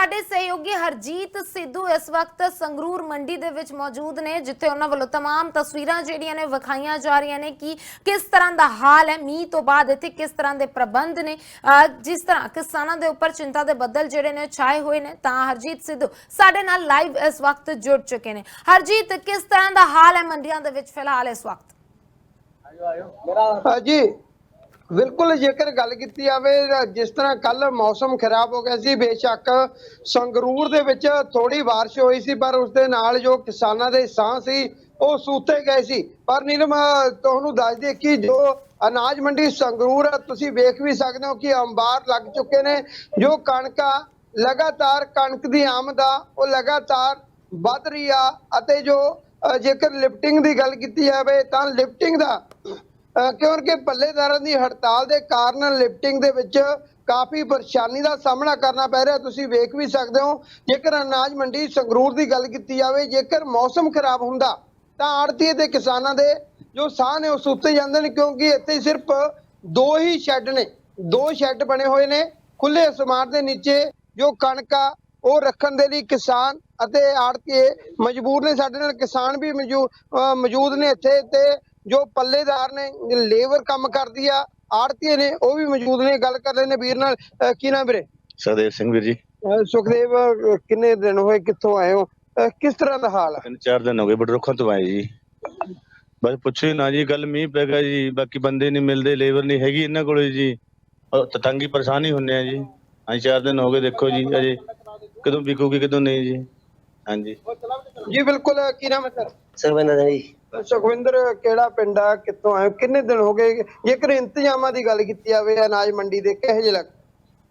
ਸਾਡੇ ਸਹਿਯੋਗੀ ਹਰਜੀਤ ਸਿੱਧੂ ਇਸ ਵਕਤ ਸੰਗਰੂਰ ਮੰਡੀ ਦੇ ਵਿੱਚ ਮੌਜੂਦ ਨੇ ਜਿੱਥੇ ਉਹਨਾਂ ਵੱਲੋਂ तमाम ਤਸਵੀਰਾਂ ਜਿਹੜੀਆਂ ਨੇ ਵਿਖਾਈਆਂ ਜਾ ਰਹੀਆਂ ਨੇ ਕਿ ਕਿਸ ਤਰ੍ਹਾਂ ਦਾ ਹਾਲ ਹੈ ਮੀਂਹ ਤੋਂ ਬਾਅਦ ਇੱਥੇ ਕਿਸ ਤਰ੍ਹਾਂ ਦੇ ਪ੍ਰਬੰਧ ਨੇ ਅਹ ਜਿਸ ਤਰ੍ਹਾਂ ਕਿਸਾਨਾਂ ਦੇ ਉੱਪਰ ਚਿੰਤਾ ਦੇ ਬੱਦਲ ਜਿਹੜੇ ਨੇ ਛਾਏ ਹੋਏ ਨੇ ਤਾਂ ਹਰਜੀਤ ਸਿੱਧੂ ਸਾਡੇ ਨਾਲ ਲਾਈਵ ਇਸ ਵਕਤ ਜੁੜ ਚੁੱਕੇ ਨੇ ਹਰਜੀਤ ਕਿਸ ਤਰ੍ਹਾਂ ਦਾ ਹਾਲ ਹੈ ਮੰਡੀਆਂ ਦੇ ਵਿੱਚ ਫਿਲਹਾਲ ਇਸ ਵਕਤ ਜੀ ਬਿਲਕੁਲ ਜੇਕਰ ਗੱਲ ਕੀਤੀ ਜਾਵੇ ਜਿਸ ਤਰ੍ਹਾਂ ਕੱਲ ਮੌਸਮ ਖਰਾਬ ਹੋ ਗਿਆ ਸੀ ਬੇਸ਼ੱਕ ਸੰਗਰੂਰ ਦੇ ਵਿੱਚ ਥੋੜੀ ਬਾਰਿਸ਼ ਹੋਈ ਸੀ ਪਰ ਉਸ ਦੇ ਨਾਲ ਜੋ ਕਿਸਾਨਾਂ ਦੇ ਸਾਹ ਸੀ ਉਹ ਸੂਤੇ ਗਏ ਸੀ। ਪਰ ਨੀਲਮ ਤੁਹਾਨੂੰ ਦੱਸ ਦਈਏ ਕਿ ਜੋ ਅਨਾਜ ਮੰਡੀ ਸੰਗਰੂਰ ਆ, ਤੁਸੀਂ ਵੇਖ ਵੀ ਸਕਦੇ ਹੋ ਕਿ ਅੰਬਾਰ ਲੱਗ ਚੁੱਕੇ ਨੇ ਜੋ ਕਣਕਾਂ ਲਗਾਤਾਰ ਕਣਕ ਦੀ ਆਮਦ ਆ ਉਹ ਲਗਾਤਾਰ ਵੱਧ ਰਹੀ ਆ ਅਤੇ ਜੋ ਜੇਕਰ ਲਿਫਟਿੰਗ ਦੀ ਗੱਲ ਕੀਤੀ ਜਾਵੇ ਤਾਂ ਲਿਫਟਿੰਗ ਦਾ ਕਿਉਂਕਿ ਪੱਲੇਦਾਰਾਂ ਦੀ ਹੜਤਾਲ ਦੇ ਕਾਰਨ ਲਿਫਟਿੰਗ ਦੇ ਵਿੱਚ ਕਾਫੀ ਪਰੇਸ਼ਾਨੀ ਦਾ ਸਾਹਮਣਾ ਕਰਨਾ ਪੈ ਰਿਹਾ। ਤੁਸੀਂ ਵੇਖ ਵੀ ਸਕਦੇ ਹੋ, ਜੇਕਰ ਅਨਾਜ ਮੰਡੀ ਸੰਗਰੂਰ ਦੀ ਗੱਲ ਕੀਤੀ ਜਾਵੇ, ਜੇਕਰ ਮੌਸਮ ਖਰਾਬ ਹੁੰਦਾ, ਤਾਂ ਆੜਤੀਏ ਤੇ ਕਿਸਾਨਾਂ ਦੇ ਜੋ ਸਾਹ ਨੇ ਉਹ ਸੁੱਤੇ ਜਾਂਦੇ ਨੇ, ਕਿਉਂਕਿ ਇੱਥੇ ਸਿਰਫ ਦੋ ਹੀ ਸ਼ੈੱਡ ਨੇ, ਦੋ ਸ਼ੈੱਡ ਬਣੇ ਹੋਏ ਨੇ ਖੁੱਲੇ ਅਸਮਾਨ ਦੇ ਨੀਚੇ, ਜੋ ਕਣਕਾਂ ਉਹ ਰੱਖਣ ਦੇ ਲਈ ਕਿਸਾਨ ਅਤੇ ਆੜਤੀਏ ਮਜਬੂਰ ਨੇ। ਸਾਡੇ ਨਾਲ ਕਿਸਾਨ ਵੀ ਮੌਜੂ- ਮੌਜੂਦ ਨੇ ਇੱਥੇ ਤੇ ਜੋ ਪੱਲੇਦਾਰ ਨੇ ਲੇਬਰ ਕੰਮ ਕਰਦੀ ਆ ਆੜਤੀਏ ਨੇ ਉਹ ਵੀ ਮੌਜੂਦ ਨੇ ਗੱਲ ਕਰ ਰਹੇ ਨੇ ਵੀਰ ਨਾਲ। ਅਹ ਕੀ ਨਾਮ ਵੀਰੇ? ਸਖਦੇਵ ਸਿੰਘ ਵੀਰ ਜੀ। ਸੁਖਦੇਵ ਅਹ ਕਿੰਨੇ ਦਿਨ ਹੋਏ ਕਿੱਥੋਂ ਆਏ ਹੋ? ਅਹ ਕਿਸ ਤਰ੍ਹਾਂ ਦਾ ਹਾਲ ਆ? ਤਿੰਨ ਚਾਰ ਦਿਨ ਹੋ ਗਏ ਬੜੇ ਰੁੱਖਾਂ ਤੋਂ ਆਏ ਜੀ। ਬਸ ਪੁੱਛੋ ਹੀ ਨਾ ਜੀ ਗੱਲ ਮੀਂਹ ਪੈ ਗਿਆ ਜੀ ਬਾਕੀ ਬੰਦੇ ਨਹੀਂ ਮਿਲਦੇ ਲੇਬਰ ਨਹੀਂ ਹੈਗੀ ਇਹਨਾਂ ਕੋਲੇ ਜੀ। ਉਹ ਤਾਂ ਤੰਗੀ ਪਰੇਸ਼ਾਨੀ ਹੁੰਨੇ ਆ ਜੀ। ਹਾਂ ਚਾਰ ਦਿਨ ਹੋ ਗਏ ਦੇਖੋ ਜੀ ਅਜੇ ਕਦੋਂ ਵਿਕੂਗੀ ਕਦੋਂ ਨਹੀਂ ਜੀ। ਹਾਂਜੀ। ਜੀ ਬਿਲਕੁਲ ਕੀ ਨਾਮ ਹੈ ਸਰ? ਸਰਵਿੰਦਰ ਸਿੰਘ ਜੀ। ਸੁਖਵਿੰਦਰ ਕਿਹੜਾ ਪਿੰਡ ਆ? ਕਿੱਥੋਂ ਆਏ ਹੋ? ਕਿੰਨੇ ਦਿਨ ਹੋ ਗਏ? ਜੇਕਰ ਇੰਤਜ਼ਾਮਾਂ ਦੀ ਗੱਲ ਕੀਤੀ ਜਾਵੇ ਅਨਾਜ ਮੰਡੀ ਦੇ ਕਿਹੋ ਜਿਹੇ ਲੱਗ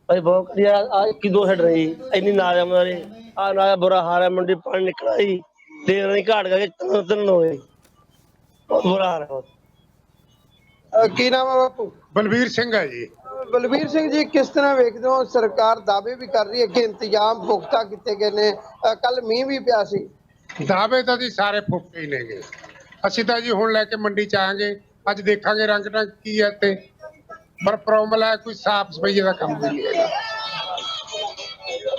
ਭਾਈ ਬਹੁਤ ਵਧੀਆ ਆ ਕੀ ਦੋ ਹੈਡ ਰਹੀ ਇੰਨੀ ਨਾ ਜਮਦਾ ਰੇ ਆ ਨਾ ਬੁਰਾ ਹਾਲ ਹੈ ਮੰਡੀ ਪਾਣੀ ਨਿਕਲਾ ਜੀ। ਦੇਰ ਨਹੀਂ ਘਾਟ ਗਿਆ ਤਿੰਨ ਤਿੰਨ ਹੋਏ ਬਹੁਤ ਬੁਰਾ ਹਾਲ ਹੈ ਬਹੁਤ। ਅਹ ਕੀ ਨਾਮ ਹੈ ਬਾਪੂ? ਬਲਵੀਰ ਸਿੰਘ ਹੈ ਜੀ। ਬਲਵੀਰ ਸਿੰਘ ਜੀ ਕਿਸ ਤਰ੍ਹਾਂ ਵੇਖਦੇ ਹੋ? ਸਰਕਾਰ ਦਾਅਵੇ ਵੀ ਕਰ ਰਹੀ ਹੈ ਕਿ ਇੰਤਜ਼ਾਮ ਪੁਖਤਾ ਕੀਤੇ ਗਏ ਨੇ। ਕੱਲ ਮੀਂਹ ਵੀ ਪਿਆ ਸੀ। ਦਾਅਵੇ ਤਾਂ ਜੀ ਸਾਰੇ ਫੁੱਕੇ ਹੀ ਨੇਗੇ। ਅਸੀਂ ਤਾਂ ਜੀ ਹੁਣ ਲੈ ਕੇ ਮੰਡੀ ਚ ਆਵਾਂਗੇ, ਅੱਜ ਦੇਖਾਂਗੇ ਰੰਗ ਢੰਗ ਕੀ ਹੈ ਤੇ ਪਰ ਪ੍ਰੋਬਲਮ ਹੈ ਕੋਈ ਸਾਫ਼ ਸਫ਼ਾਈ ਦਾ ਕੰਮ ਨਹੀਂ ਹੈਗਾ।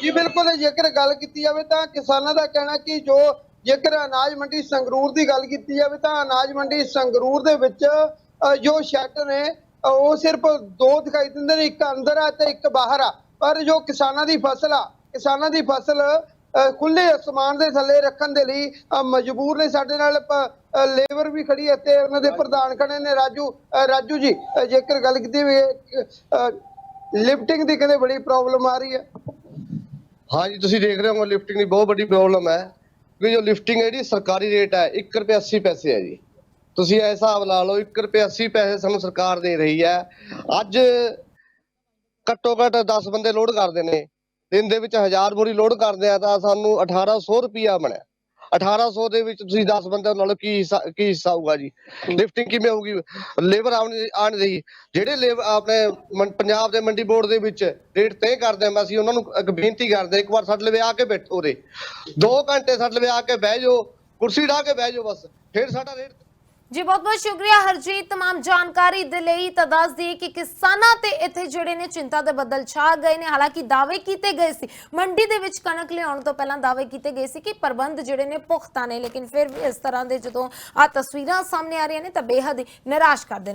ਜੀ ਬਿਲਕੁਲ, ਜੇਕਰ ਗੱਲ ਕੀਤੀ ਜਾਵੇ ਤਾਂ ਕਿਸਾਨਾਂ ਦਾ ਕਹਿਣਾ ਕਿ ਜੋ ਜੇਕਰ ਅਨਾਜ ਮੰਡੀ ਸੰਗਰੂਰ ਦੀ ਗੱਲ ਕੀਤੀ ਜਾਵੇ ਤਾਂ ਅਨਾਜ ਮੰਡੀ ਸੰਗਰੂਰ ਦੇ ਵਿੱਚ ਜੋ ਸ਼ੈੱਡ ਨੇ ਉਹ ਸਿਰਫ ਦੋ ਦਿਖਾਈ ਦਿੰਦੇ ਨੇ, ਇੱਕ ਅੰਦਰ ਆ ਤੇ ਇੱਕ ਬਾਹਰ ਆ। ਪਰ ਜੋ ਕਿਸਾਨਾਂ ਦੀ ਫਸਲ ਆ, ਕਿਸਾਨਾਂ ਦੀ ਫਸਲ ਖੁੱਲੇ ਅਸਮਾਨ ਦੇ ਥੱਲੇ ਰੱਖਣ ਦੇ ਲਈ ਮਜਬੂਰ ਨੇ ਸਾਡੇ ਨਾਲ ਲੇਬਰ ਵੀ ਖੜੀ ਹੈ ਤੇ ਉਹਨਾਂ ਦੇ ਪ੍ਰਧਾਨ ਖੜੇ ਨੇ ਰਾਜੂ ਰਾਜੂ ਜੀ ਜੇਕਰ ਗੱਲ ਕੀਤੀ ਜਾਵੇ ਲਿਫਟਿੰਗ ਦੀ ਕਹਿੰਦੇ ਬੜੀ ਪ੍ਰੋਬਲਮ ਆ ਰਹੀ ਹੈ। ਹਾਂ ਜੀ ਤੁਸੀਂ ਦੇਖ ਰਹੇ ਹੋ ਲਿਫਟਿੰਗ ਦੀ ਬਹੁਤ ਵੱਡੀ ਪ੍ਰੋਬਲਮ ਹੈ। ਕਿ ਜੋ ਲਿਫਟਿੰਗ ਹੈ ਜਿਹੜੀ ਸਰਕਾਰੀ ਰੇਟ ਹੈ 1 ਰੁਪਏ 80 ਪੈਸੇ ਹੈ ਜੀ। ਤੁਸੀਂ ਇਹ ਹਿਸਾਬ ਲਾ ਲਓ 1 ਰੁਪਏ 80 ਪੈਸੇ ਸਾਨੂੰ ਸਰਕਾਰ ਦੇ ਰਹੀ ਹੈ। ਅੱਜ ਘੱਟੋ ਘੱਟ 10 ਬੰਦੇ ਲੋਡ ਕਰਦੇ ਨੇ। ਦਿਨ ਦੇ ਵਿੱਚ 1000 ਬੋਰੀ ਲੋਡ ਕਰਦੇ ਆ ਤਾਂ ਸਾਨੂੰ 1800 ਰੁਪਿਆ ਬਣਿਆ। 1800 ਦੇ ਵਿੱਚ ਤੁਸੀਂ 10 ਬੰਦਿਆਂ ਨਾਲ ਕੀ ਹਿੱਸਾ- ਕੀ ਹਿੱਸਾ ਹੋਊਗਾ ਜੀ। ਲਿਫਟਿੰਗ ਕਿਵੇਂ ਹੋਊਗੀ? ਲੇਬਰ ਆਉਣ ਆਣ ਰਹੀ ਜਿਹੜੇ ਲੇਬਰ ਆਪਣੇ ਪੰਜਾਬ ਦੇ ਮੰਡੀ ਬੋਰਡ ਦੇ ਵਿੱਚ ਰੇਟ ਤੈਅ ਕਰਦੇ ਆ ਅਸੀਂ ਉਹਨਾਂ ਨੂੰ ਇੱਕ ਬੇਨਤੀ ਕਰਦੇ ਹਾਂ, ਇੱਕ ਵਾਰ ਸਾਡੇ ਲਵੇ ਆ ਕੇ ਬੈਠੋ ਰੇ 2 ਘੰਟੇ ਸਾਡੇ ਲਵੇ ਆ ਕੇ ਬਹਿ ਜਾਓ ਕੁਰਸੀ ਢਾ ਕੇ ਬਹਿ ਜਾਓ ਬਸ ਫਿਰ ਸਾਡਾ ਰੇਟ ਜੀ ਬਹੁਤ ਬਹੁਤ ਸ਼ੁਕਰੀਆ ਹਰਜੀਤ तमाम ਜਾਣਕਾਰੀ ਦੇ ਲਈ ਤਾਂ ਦੱਸ ਦਈਏ ਕਿ ਕਿਸਾਨਾਂ ਤੇ ਇੱਥੇ ਜਿਹੜੇ ਨੇ ਚਿੰਤਾ ਦੇ ਬੱਦਲ ਛਾ ਗਏ ਨੇ ਹਾਲਾਂਕਿ ਦਾਅਵੇ ਕੀਤੇ ਗਏ ਸੀ ਮੰਡੀ ਦੇ ਵਿੱਚ ਕਣਕ ਲਿਆਉਣ ਤੋਂ ਪਹਿਲਾਂ ਦਾਅਵੇ ਕੀਤੇ ਗਏ ਸੀ ਕਿ ਪ੍ਰਬੰਧ ਜਿਹੜੇ ਨੇ ਪੁਖਤਾ ਨੇ ਲੇਕਿਨ ਫਿਰ ਵੀ ਇਸ ਤਰ੍ਹਾਂ ਦੇ ਜਦੋਂ ਆ ਤਸਵੀਰਾਂ ਸਾਹਮਣੇ ਆ ਰਹੀਆਂ ਨੇ ਤਾਂ ਬੇਹੱਦ ਹੀ ਨਿਰਾਸ਼ ਕਰਦੇ ਨੇ